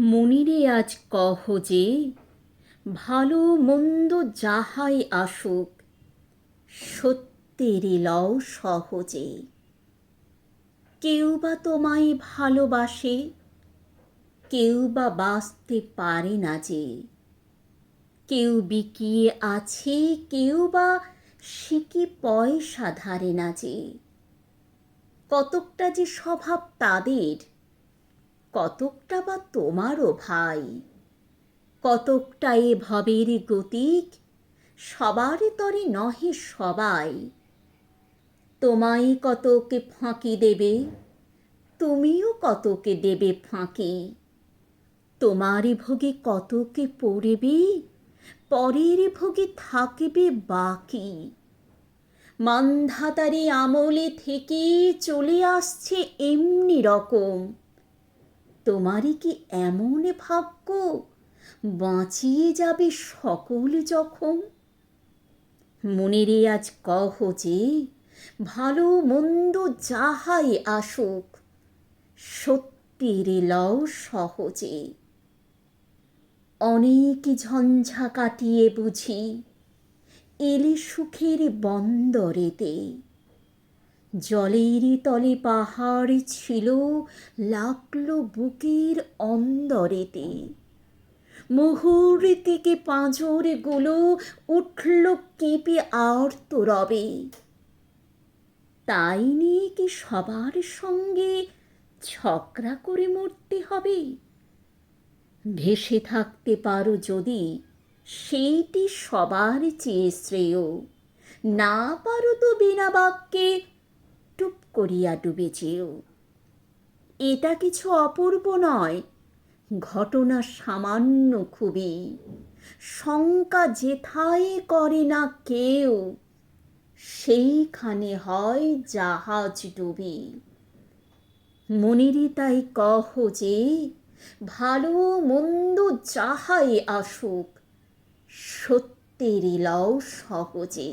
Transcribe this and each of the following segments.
মনিরে আজ কহ যে, ভালো মন্দ যাহাই আসুক সত্যের লও সহজে। কেউ বা তোমায় ভালোবাসে, কেউ বা বাঁচতে পারে না যে। কেউ বিকিয়ে আছে, কেউ বা শিকি পয়সা ধারে না যে। কতকটা যে স্বভাব তাদের কতকটা বা তোমারও ভাই? কতকটা এ ভবের গতিক? সবার তরে নহে সবাই। তোমায় কতকে ফাঁকি দেবে? তুমিও কতকে দেবে ফাঁকি? তোমারই ভোগে কতকে পড়বে? পরের ভোগে থাকবে বাকি? মান্ধাতারি আমলে থেকে চলে আসছে এমনি রকম। তোমারই কি এমন ভাগ্য? বাঁচিয়ে যাবে সকল যখন মনেরে আজ কহ যে, ভালো মন্দ যাহাই আসুক, সত্যির লও সহজে। অনেক ঝঞ্ঝা কাটিয়ে বুঝি, এলে সুখের বন্দরেতে। জলের তলে পাহাড় ছিল, লাগল বুকের অন্দরেতে। মুহূর্তিকে পাঁজরগুলো উঠল কেঁপে আর্ত রবে তাই নিয়ে কি সবার সঙ্গে ছকরা করে মরতে হবে? ভেসে থাকতে পারো যদি, সেইটি সবার চেয়ে শ্রেয়। না পারো তো বিনা বাক্যে করিয়া ডুবে যেও এটা কিছু অপূর্ব নয়, ঘটনা সামান্য খুবই। শঙ্কা যেথায় করে না কেউ, সেইখানে হয় জাহাজ ডুবি। মনেরই তাই কহ যে, ভালো মন্দ যাহাই আসুক, সত্যের লও সহজে।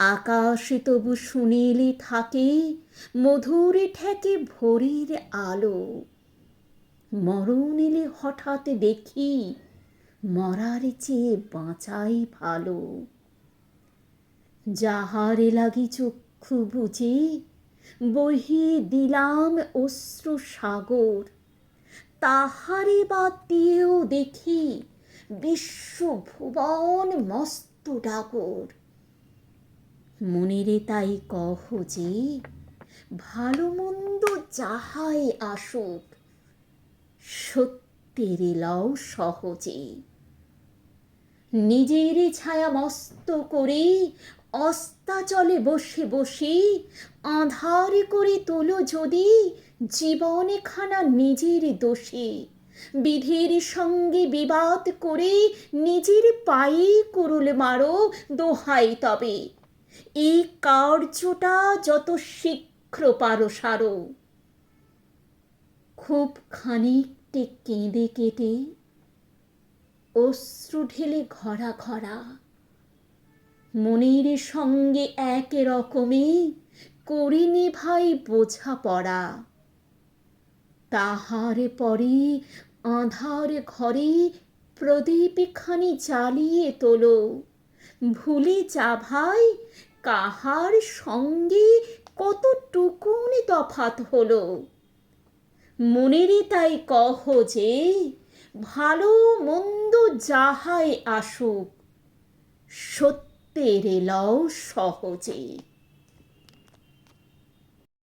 আকাশে তবু শুনিলে থাকে, মধুরে ঠেকে ভোরের আলো। মরণ এলে হঠাৎ দেখি মরার চেয়ে বাঁচাই ভালো। যাহারে লাগি চক্ষু বুঝে বহিয়ে দিলাম অশ্রু সাগর। তাহারে বাদ দিয়েও দেখি বিশ্ব ভুবন মস্ত ডাগর। মনেরে তাই কহ যে, ভালো মন্দ যাহাই আসুক, সত্যের লও সহজে। নিজের ছায়া মস্ত করে অস্তাচলে বসে বসে আধার করে তোলো যদি জীবনে খানা নিজের দোষে। বিধির সঙ্গে বিবাদ করে নিজের পায়ে কুরুল মারো, দোহাই তবে। এই কার্যটা যত শীঘ্র পারো সারো। খুব খানিকটে কেঁদে কেটে অশ্রু ঢেলে ঘরা ঘরা মনের সঙ্গে এক রকমে করিনি ভাই বোঝা পড়া তাহার পরে আধার ঘরে প্রদীপ খানি জ্বালিয়ে তোলো। ভুলে যা ভাই কাহার সঙ্গে কতটুকুনি তফাত হলো? মনেরই তাই কহ যে, ভালো মন্দ যাহাই আসুক, সত্যের এলাও সহজে।